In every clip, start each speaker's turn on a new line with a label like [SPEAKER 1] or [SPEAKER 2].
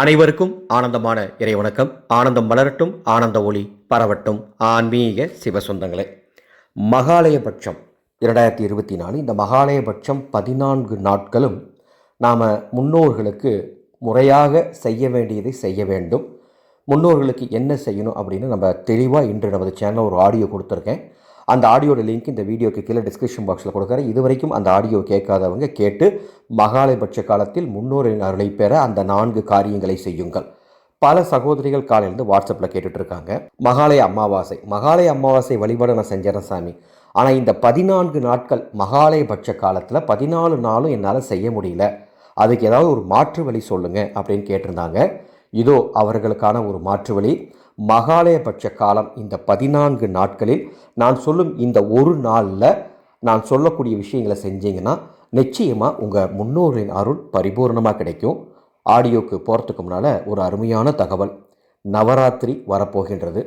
[SPEAKER 1] அனைவருக்கும் ஆனந்தமான இறை வணக்கம். ஆனந்தம் மலரட்டும் ஆனந்த ஒளி பரவட்டும். ஆன்மீக சிவசொந்தங்களே மகாலயபட்சம் இரண்டாயிரத்தி இருபத்தி நாலு இந்த மகாலயபட்சம் பதினான்கு நாட்களும் நாம் முன்னோர்களுக்கு முறையாக செய்ய வேண்டியதை செய்ய வேண்டும். முன்னோர்களுக்கு என்ன செய்யணும் அப்படின்னு நம்ம தெளிவாக இன்று நமது சேனலில் ஒரு ஆடியோ கொடுத்துருக்கேன். அந்த ஆடியோட லிங்க் இந்த வீடியோக்கு கீழே டிஸ்கிரிப்ஷன் பாக்ஸில் கொடுக்குறேன். இது வரைக்கும் அந்த ஆடியோ கேட்காதவங்க கேட்டு மகாலயபட்ச காலத்தில் முன்னோரின் அருளை பெற அந்த நான்கு காரியங்களை செய்யுங்கள். பல சகோதரிகள் காலையிலேருந்து வாட்ஸ்அப்பில் கேட்டுட்டு இருக்காங்க. மகாலய அமாவாசை. மகாலய அமாவாசை வழிபாடு நான் செஞ்சேன் சாமி. ஆனால் இந்த பதினான்கு நாட்கள் மகாலயபட்ச காலத்தில் பதினாலு நாளும் என்னால் செய்ய முடியல. அதுக்கு ஏதாவது ஒரு மாற்று வழி சொல்லுங்கள் அப்படின்னு கேட்டிருந்தாங்க. இதோ அவர்களுக்கான ஒரு மாற்று வழி. மகாலயபட்ச காலம் இந்த பதினான்கு நாட்களில் நான் சொல்லும் இந்த ஒரு நாளில் நான் சொல்லக்கூடிய விஷயங்களை செஞ்சீங்கன்னா நிச்சயமாக உங்கள் முன்னோரின் அருள் பரிபூர்ணமாக கிடைக்கும். ஆடியோக்கு போகிறதுக்கு முன்னால் ஒரு அருமையான தகவல். நவராத்திரி வரப்போகின்றது.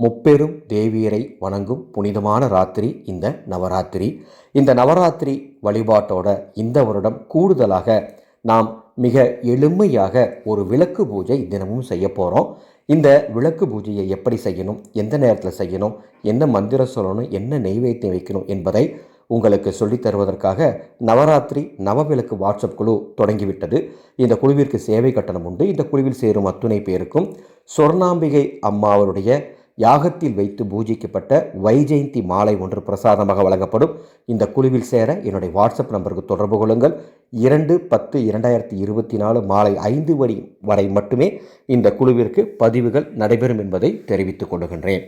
[SPEAKER 1] முப்பெரும் தேவியரை வணங்கும் புனிதமான ராத்திரி இந்த நவராத்திரி. இந்த நவராத்திரி வழிபாட்டோட இந்த வருடம் கூடுதலாக நாம் மிக எளிமையாக ஒரு விளக்கு பூஜை தினமும் செய்ய போகிறோம் இந்த விளக்கு பூஜையை எப்படி செய்யணும்? எந்த நேரத்தில் செய்யணும்? என்ன மந்திரம் சொல்லணும்? என்ன நெய்வேத்தியம் வைக்கணும்? என்பதை உங்களுக்கு சொல்லித் தருவதற்காக நவராத்திரி நவவிளக்கு வாட்ஸ்அப் குழு தொடங்கிவிட்டது. இந்த குழுவிற்கு சேவை கட்டணம் உண்டு. இந்த குழுவில் சேரும் அத்துணை பேருக்கும் சொர்ணாம்பிகை அம்மாவருடைய யாகத்தில் வைத்து பூஜிக்கப்பட்ட வைஜெயந்தி மாலை ஒன்று பிரசாதமாக வழங்கப்படும். இந்த குழுவில் சேர என்னுடைய வாட்ஸ்அப் நம்பருக்கு தொடர்பு கொள்ளுங்கள். இரண்டு பத்து இரண்டாயிரத்தி இருபத்தி நாலு மாலை ஐந்து மணி வரை மட்டுமே இந்த குழுவிற்கு பதிவுகள் நடைபெறும் என்பதை தெரிவித்துக் கொள்கின்றேன்.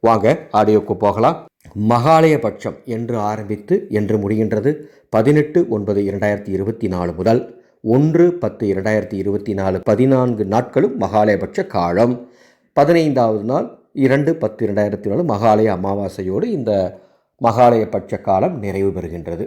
[SPEAKER 1] வாங்க ஆடியோக்கு போகலாம். மகாலயபட்சம் என்று ஆரம்பித்து என்று முடிகின்றது. பதினெட்டு ஒன்பது இரண்டாயிரத்தி இருபத்தி நாலு முதல் ஒன்று பத்து இரண்டாயிரத்தி இருபத்தி நாலு பதினான்கு நாட்களும் மகாலயபட்ச காலம். பதினைந்தாவது நாள் இரண்டு பத்து இரண்டாயிரத்தி நாலு மகாலய அமாவாசையோடு இந்த மகாலயபட்ச காலம் நிறைவு பெறுகின்றது.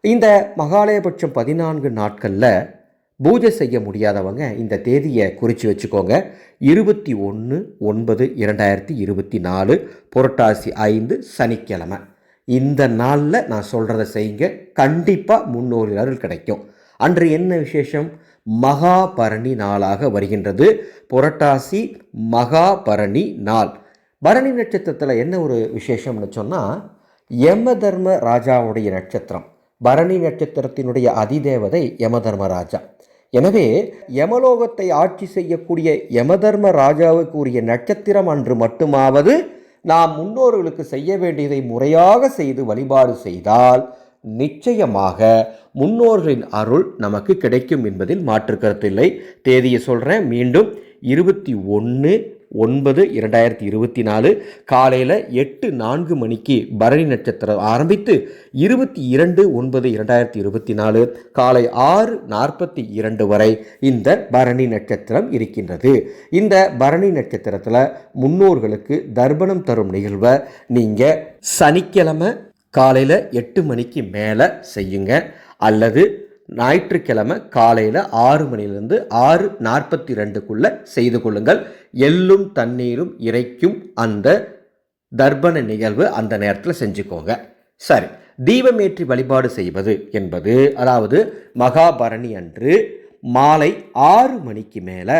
[SPEAKER 1] இந்த மகாலயபட்சம் பதினான்கு நாட்களில் பூஜை செய்ய முடியாதவங்க இந்த தேதியை குறித்து வச்சுக்கோங்க. இருபத்தி ஒன்று ஒன்பது இரண்டாயிரத்தி இருபத்தி நாலு புரட்டாசி ஐந்து சனிக்கிழமை. இந்த நாளில் நான் சொல்கிறத செய்யுங்க. கண்டிப்பாக முன்னோரில் அருள் கிடைக்கும். அன்று என்ன விசேஷம்? மகாபரணி நாளாக வருகின்றது. புரட்டாசி மகாபரணி நாள். பரணி நட்சத்திரத்தில் என்ன ஒரு விசேஷம்னு சொன்னால் யம தர்ம ராஜாவுடைய நட்சத்திரம். பரணி நட்சத்திரத்தினுடைய அதிதேவதை யமதர்மராஜா எனவே யமலோகத்தை ஆட்சி செய்யக்கூடிய யமதர்ம ராஜாவுக்கு உரிய நட்சத்திரம் அன்று மட்டுமாவது நாம் முன்னோர்களுக்கு செய்ய வேண்டியதை முறையாக செய்து வழிபாடு செய்தால் நிச்சயமாக முன்னோர்களின் அருள் நமக்கு கிடைக்கும் என்பதில் மாற்று கருத்தில்லை தேதியை சொல்கிறேன் மீண்டும் இருபத்தி ஒன்று ஒன்பது இரண்டாயிரத்தி இருபத்தி நாலு காலையில் எட்டு நான்கு மணிக்கு பரணி நட்சத்திரம் ஆரம்பித்து இருபத்தி இரண்டு ஒன்பது இரண்டாயிரத்தி இருபத்தி நாலு காலை ஆறு நாற்பத்தி இரண்டு வரை இந்த பரணி நட்சத்திரம் இருக்கின்றது. இந்த பரணி நட்சத்திரத்தில் முன்னோர்களுக்கு தர்ப்பணம் தரும் நிகழ்வை நீங்கள் சனிக்கிழமை காலையில் எட்டு மணிக்கு மேலே செய்யுங்க. அல்லது ஞாயிற்றுக்கிழமை காலையில் ஆறு மணிலிருந்து ஆறு நாற்பத்தி ரெண்டுக்குள்ளே செய்து கொள்ளுங்கள். எள்ளும் தண்ணீரும் இறைக்கும் அந்த தர்ப்பண நிகழ்வு அந்த நேரத்தில் செஞ்சுக்கோங்க. சரி தீபமேற்றி வழிபாடு செய்வது என்பது அதாவது மகாபரணி அன்று மாலை ஆறு மணிக்கு மேலே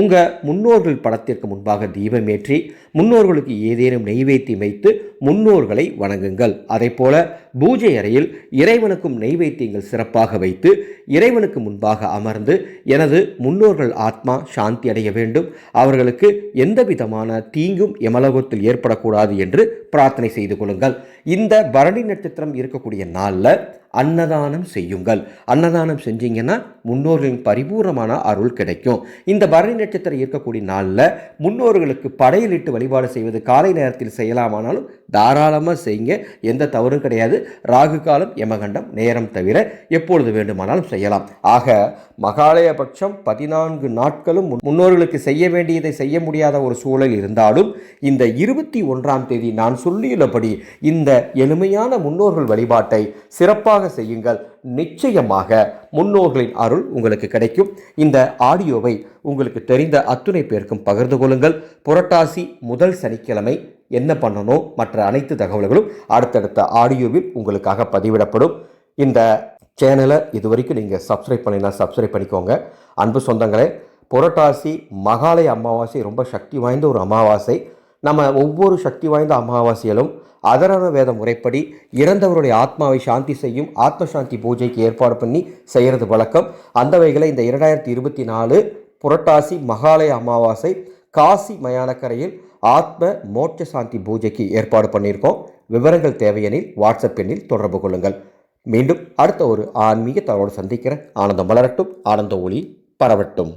[SPEAKER 1] உங்கள் முன்னோர்கள் படத்திற்கு முன்பாக தீபமேற்றி முன்னோர்களுக்கு ஏதேனும் நெய்வேத்தியம் வைத்து முன்னோர்களை வணங்குங்கள். அதே போல பூஜை அறையில் இறைவனுக்கும் நெய்வேத்தியங்கள் சிறப்பாக வைத்து இறைவனுக்கு முன்பாக அமர்ந்து எனது முன்னோர்கள் ஆத்மா சாந்தி அடைய வேண்டும். அவர்களுக்கு எந்த விதமான தீங்கும் எமலோகத்தில் ஏற்படக்கூடாது என்று பிரார்த்தனை செய்து கொள்ளுங்கள். இந்த பரணி நட்சத்திரம் இருக்கக்கூடிய நாளில் அன்னதானம் செய்யுங்கள். அன்னதானம் செஞ்சீங்கன்னா முன்னோர்களின் பரிபூர்ணமான அருள் கிடைக்கும். இந்த பரணி நட்சத்திரம் இருக்கக்கூடிய நாளில் முன்னோர்களுக்கு படையலிட்டு வழிபாடு செய்வது காலை நேரத்தில் செய்யலாமானாலும் தாராளமாக செய்யுங்க. எந்த தவறும் கிடையாது. ராகு காலம் யமகண்டம் நேரம் தவிர எப்பொழுது வேண்டுமானாலும் செய்யலாம். ஆக மகாலயபட்சம் பதினான்கு நாட்களும் முன்- முன்னோர்களுக்கு செய்ய வேண்டியதை செய்ய முடியாத ஒரு சூழல் இருந்தாலும் இந்த இருபத்தி ஒன்றாம் தேதி நான் சொல்லியுள்ளபடி இந்த எளிமையான முன்னோர்கள் வழிபாட்டை சிறப்பாக செய்யுங்கள். நிச்சயமாக முன்னோர்களின் அருள் உங்களுக்கு கிடைக்கும். இந்த ஆடியோவை உங்களுக்கு தெரிந்த அத்துணை பேருக்கும் பகிர்ந்து கொள்ளுங்கள். புரட்டாசி முதல் சனிக்கிழமை என்ன பண்ணணும் மற்ற அனைத்து தகவல்களும் அடுத்தடுத்த ஆடியோவில் உங்களுக்காக பதிவிடப்படும். இந்த சேனலை இது வரைக்கும் நீங்கள் சப்ஸ்கிரைப் பண்ணினா சப்ஸ்கிரைப் பண்ணிக்கோங்க. அன்பு சொந்தங்களே புரட்டாசி மகாலய அமாவாசை ரொம்ப சக்தி வாய்ந்த ஒரு அமாவாசை. நம்ம ஒவ்வொரு சக்தி வாய்ந்த அமாவாசையிலும் அதரண வேத முறைப்படி இறந்தவருடைய ஆத்மாவை சாந்தி செய்யும் ஆத்ம சாந்தி பூஜைக்கு ஏற்பாடு பண்ணி செய்கிறது வழக்கம். அந்த வகையில் இந்த இரண்டாயிரத்தி இருபத்தி நாலு புரட்டாசி மகாலய அமாவாசை காசி மயானக்கரையில் ஆத்ம மோட்ச சாந்தி பூஜைக்கு ஏற்பாடு பண்ணியிருக்கோம். விவரங்கள் தேவையெனில் வாட்ஸ்அப் எண்ணில் தொடர்பு கொள்ளுங்கள். மீண்டும் அடுத்த ஒரு ஆன்மீக தகவலோடு சந்திக்கிறேன். ஆனந்தம் வளரட்டும் ஆனந்த ஒளி பரவட்டும்.